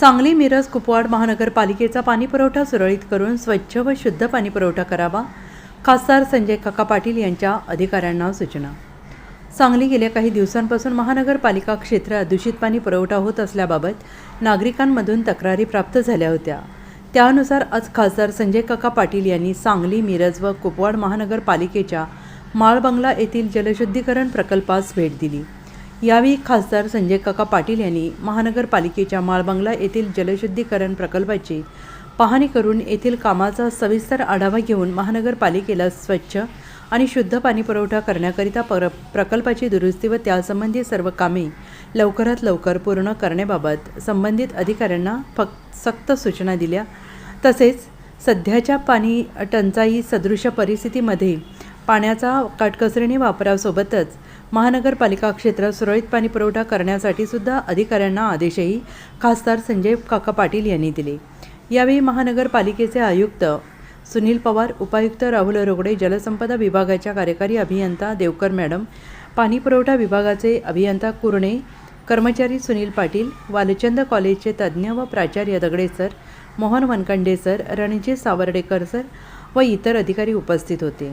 सांगली मिरज कुपवाड महानगरपालिकेचा पाणीपुरवठा सुरळीत करून स्वच्छ व शुद्ध पाणीपुरवठा करावा. खासदार संजय काका पाटील यांच्या अधिकाऱ्यांना सूचना. सांगली गेल्या काही दिवसांपासून महानगरपालिका क्षेत्रात दूषित पाणी पुरवठा होत असल्याबाबत नागरिकांमधून तक्रारी प्राप्त झाल्या होत्या. त्यानुसार आज खासदार संजय काका पाटील यांनी सांगली मिरज व कुपवाड महानगरपालिकेच्या माळबंगला येथील जलशुद्धीकरण प्रकल्पास भेट दिली. यावेळी खासदार संजय काका पाटील यांनी महानगरपालिकेच्या माळबंगला येथील जलशुद्धीकरण प्रकल्पाची पाहणी करून येथील कामाचा सविस्तर आढावा घेऊन महानगरपालिकेला स्वच्छ आणि शुद्ध पाणी पुरवठा करण्याकरिता पर प्रकल्पाची दुरुस्ती व त्यासंबंधी सर्व कामे लवकरात लवकर पूर्ण करण्याबाबत संबंधित अधिकाऱ्यांना फक्त सक्त सूचना दिल्या. तसेच सध्याच्या पाणी टंचाई सदृश परिस्थितीमध्ये पाण्याचा काटकसरीने वापरासोबतच महानगरपालिका क्षेत्रात सुरळीत पाणी पुरवठा करण्यासाठी सुद्धा अधिकाऱ्यांना आदेशही खासदार संजय काका पाटील यांनी दिले. यावेळी महानगरपालिकेचे आयुक्त सुनील पवार उपायुक्त राहुल रोगडे जलसंपदा विभागाच्या कार्यकारी अभियंता देवकर मॅडम पाणीपुरवठा विभागाचे अभियंता कुरणे कर्मचारी सुनील पाटील वालचंद कॉलेजचे तज्ज्ञ व प्राचार्य Dagade sir Mohan Wankande sir Ranjit Sawardekar sir व इतर अधिकारी उपस्थित होते.